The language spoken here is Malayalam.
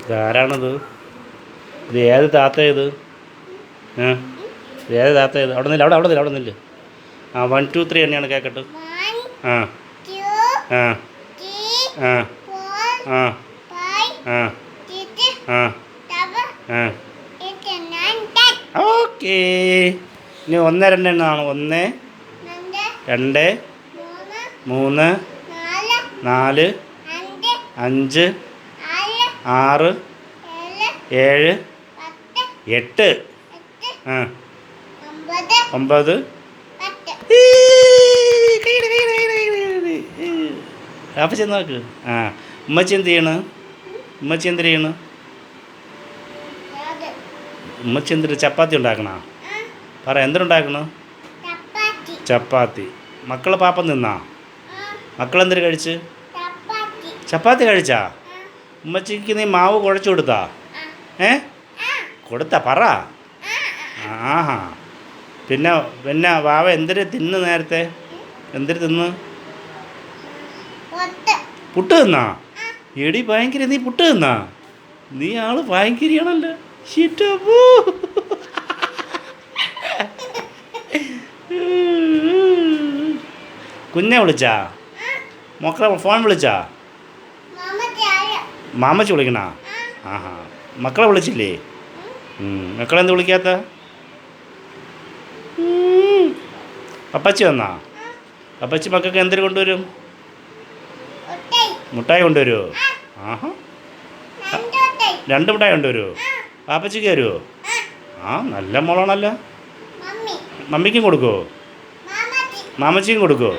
ഇതാരാണത് ഇത് ഏത് താത്ത ഇത്? ഏ? ഇത് ഏത് താത്ത ഇത്? അവിടെ നില്ല അവിടെ അവിടെ നില്ല അവിടെ നില്ല. ആ വൺ ടു ത്രീ തന്നെയാണ് കേക്കട്ട്. ആ. ആ. ആ. ആ. ആ. ആ. ആ. ഓക്കേ. ഇനി ഒന്ന് രണ്ട് എണ്ണമാണ് ഒന്ന് രണ്ട്, മൂന്ന്, നാല്, അഞ്ച് ആറ്, ഏഴ്, എട്ട്. ആ. ഒമ്പത്, അപ്പം ചെന്ന് നോക്ക്. ആ. ഉമ്മച്ചി എന്ത് ചെയ്യണ്? ഉമ്മച്ചി എന്ത് ചെയ്യണ്? ഉമ്മച്ചി എന്തിട്ട് ചപ്പാത്തി ഉണ്ടാക്കണ? പറ എന്തിനുണ്ടാക്കണോ? ചപ്പാത്തി. മക്കൾ പാപ്പം നിന്നാ ആ, മക്കളെന്തിനു കഴിച്ച്? ചപ്പാത്തി. കഴിച്ചാ? ഉമ്മച്ചിക്ക് നീ മാവ് കുഴച്ചു കൊടുത്താ? ഏ? കൊടുത്ത പറ. ആഹാ. പിന്നെ പിന്നെ വാവ എന്തിനു തിന്ന് നേരത്തെ? എന്തിനു തിന്ന്. പുട്ട്. തിന്നാ? എടി ഭയങ്കര നീ പുട്ട് തിന്നാ? നീ ആൾ ഭയങ്കരിയാണല്ലോ. ശിറ്റപ്പൂ. കുഞ്ഞെ വിളിച്ചാ? മക്കളെ ഫോൺ വിളിച്ചാ. മാമച്ചി വിളിക്കണ ആ, ആഹാ മക്കളെ വിളിച്ചില്ലേ. മക്കളെന്ത് വിളിക്കാത്ത. പപ്പച്ചി വന്നാ പപ്പച്ചി മക്കൾക്ക് എന്തിനു കൊണ്ടുവരും. മുട്ടായി കൊണ്ടുവരുമോ ആഹാ രണ്ട്. മുട്ടായി കൊണ്ടുവരുമോ പാപ്പച്ചിക്ക് തരുമോ ആ, നല്ല മോളാണല്ലോ മമ്മി. മമ്മിക്കും കൊടുക്കുമോ മാമച്ചി. മാമച്ചിക്കും കൊടുക്കുമോ